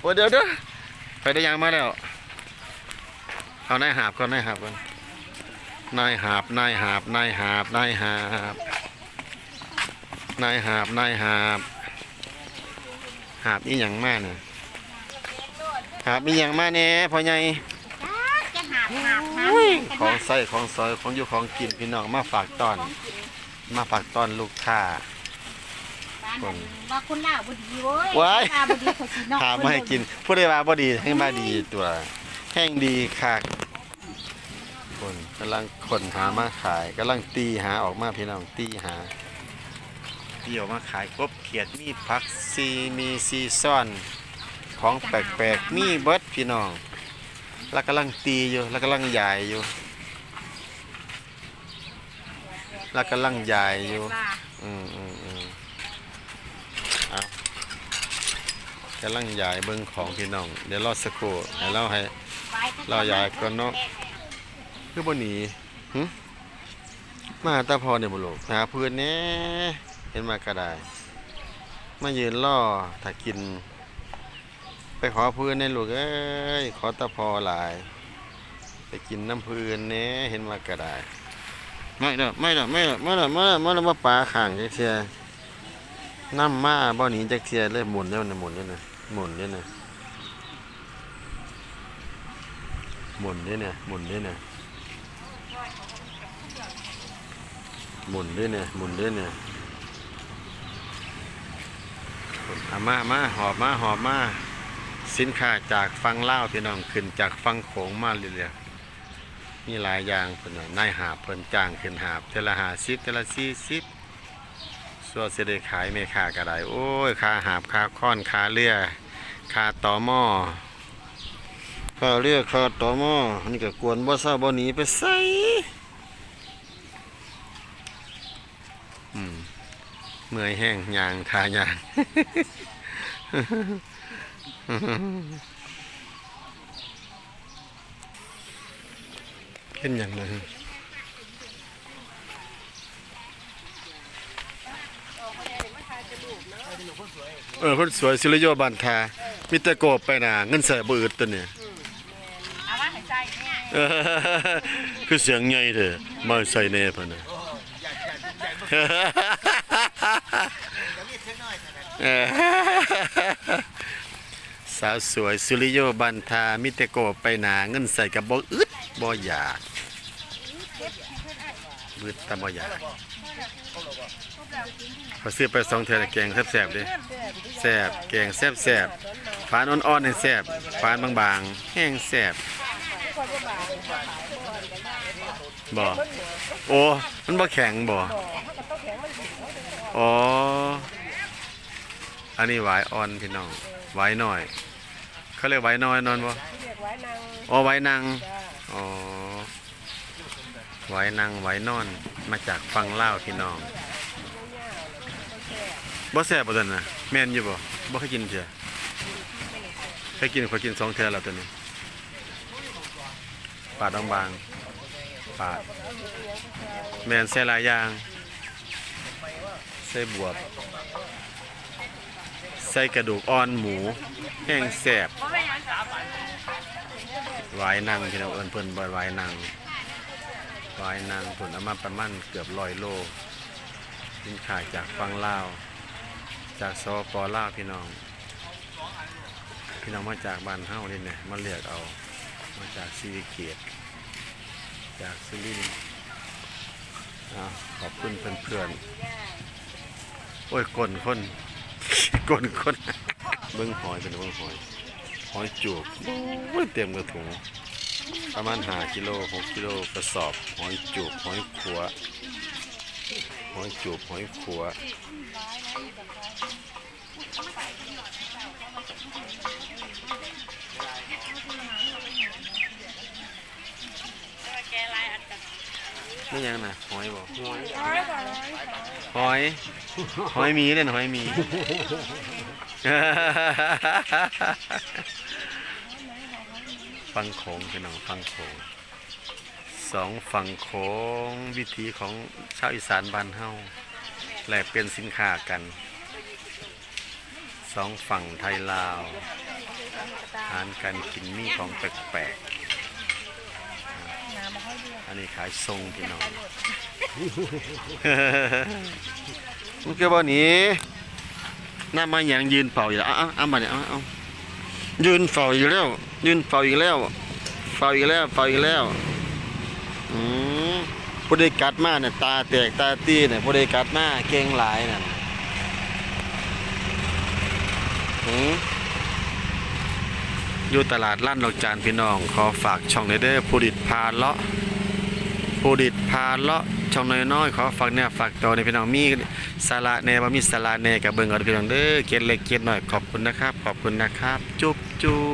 โอ้เดี๋ยวเดี๋ยวไปได้ยังมาแล้ว เอานายหาบก่อนนายหาบก่อนนายหาบนายหาบนายหาบนายหาบนายหาบนายหาบหาบอีหยังมาเนี่ยหาบอีหยังมาเนี่ยพ่อใหญ่จะหาบหาบหาบของใส่ของซอยของอยู่ของกินพี่น้องมาฝากตอน มาฝากตอนลูกค้าบ้านนั้นว่าคุณล่าบดีเว้ยว้ายล่าบดีเขาสินอกหามาให้กินผู้ใดว่าบ่ดีให้มาดีตัวแห้งดีคักคนกำลังคนหามาขายกำลังตีหาออกมาพี่น้องตีหาตีออกมาขายกบเขียดมีผักซีมีซีซ่อนของแปลกๆมีเบิดพี่น้อง แล้วกำลังตีอยู่แล้วกำลังใหญ่อยู่ แล้วกำลังใหญ่อยู่ อืมอืมอืมเอา กำลังยายเบิ้งของพี่น้อง เดี๋ยวรอสักครู่ให้เราให้เรายายก่อนเนาะคือบนหนีหึมาหาตาพอเนี่ยบุลูกหาเพื่อนแน่เห็นมากระไดมายืนล่อถ้ากิน ไปขอเพื่อนในลูกเอ้ยขอตาพอหลาย ไปกินน้ำเพื่อนแน่เห็นมากระไดไม่เด้อไม่เด้อไม่เด้อไม่เด้อไม่เด้อไม่เด้อมาปลาข่างจักเทียน้ำมาบ่หนีจักเทียเลยหมุนเนี่ยนหมุนเนี่ยนะ หมุนเนี่ยนะหมุนเนี่ยนะหมุนเนี่ยนะหมุนด้วยเนี่ยหมุนด้วยเนี่ยอามามาหอบมาหอบมาสินค้าจากฟังเล่าพี่น้องขึ้นจากฟังโขงมาเรื่อยๆมีหลายอย่างเพิ่นน่นายหาเพิ่นจ้างขึ้นหาเทละหาสิบเทละสี่สิบ ส่วเสได็ขายไม่ค่าก็ได้โอ้ยคาหาบคาค้อนคาเรือคาต่อหม้อคาเรือคาต่อหม้อนี่ก็กวนบ่เศร้าบ่หนีไปใส่อืมเมื่อยแห้งยางทายางเป็นอย่างไร เออคนสวยศิลโยบันทามิตรโกบไปหนาเงินใส่บืดตัวเนี่ยเอาว่าให้ใจเนี่ยเออคือเสียงใหญ่เถอะมาใส่แน่พะนะเออสาวสวยสุริโยบันทามิเตโกบไปหนาเงินใส่กับบ่อึดบ่อยาก บึดต่บ่อยากเขาซื้อไปสองเทอแกงแซ่บๆเดิแซ่บแกงแซ่บๆฝานอ่อนๆนี่แซ่บฝานบางๆ แห้งแซ่บบ่โอ้มันบ่แข็งบ่อ๋อ อันนี้หวายอ่อนพี่น้องหวายน้อย เขาเรียกหวายน้อยนอนบ่อ๋อหวายนางอ๋อ ไหวายนางหวนอนมาจากฟังเล่าพี่น้องบ่แซ่บบ่ตัวน่ะแม่นอยู่บ่บ่เคยกินเทื่อเคยกินขอยกินสองเทื่อแล้วตัวนี้ปาดบางๆปาดแมนใส่หลายอย่างใส่บวบใส่กระดูกอ่อนหมู แห้งแสบหวายนางพี่น้องเอิ้นเพิ่นบ่หวายนาง หวายนางเพิ่นเอามาประมาณเกือบร้อยโลสินค้าจากฝั่งลาว จากสปลาวพี่น้อง พี่น้องมาจากบ้านเฮานี่เนี่ยมาเลือกเอา มาจากซีวิเกตจากสุรินทร์อ่าขอบคุณเพื่อนๆ โอ้ยกลนคนกลนคนเบิ้งหอยเป็นเบิ้งหอย หอยจูบเต็มกระถุง ประมาณหากิโลหกกิโลกระสอบหอยจูบหอยขัวหอยจูบหอยขัวแกลายอันกันนี่ยังนะหอยบอกหอย หอยหอยมีเล่นหอยมี ฟังโขงพี่น้องฟังโขงสองฝั่งโขงวิถีของชาวอีสานบ้านเฮาแลกเปลี่ยนสินค้ากันสองฝั่งไทยลาวอาหารการกินมีของแปลกน้ำมาให้เดือดๆอันนี้ขายทรงพี่น้องมันก็บ่หนีหน้ามาหยังยืนเฝ้าอยู่แล้วเอาเอาเอามาเนี่ยเอาเอา ยืนเฝ้าอยู่แล้ว ยืนเฝ้าอีกแล้วเฝ้าอีกแล้วเฝ้าอีกแล้วอืมผู้ใดกัดมาเนี่ยตาแตกตาตีเนี่ยผู้ใดกัดมาเก่งหลายน่ะหืมอยู่ตลาดล้านดอกจานพี่น้อง ขอฝากช่องเด้อผู้ดิดพาเลาะผู้ดิดพาเลาะ ช่องน้อยๆขอฝากเนี่ยฝากตัวในพี่น้องมีสาระแน่บ่มีสาระแน่กับเบิ่งเอาเด้อพี่น้องเด้อเกียรเล็กเกียรน้อยขอบคุณนะครับ ขอบคุณนะครับ จุ๊บจุ๊บ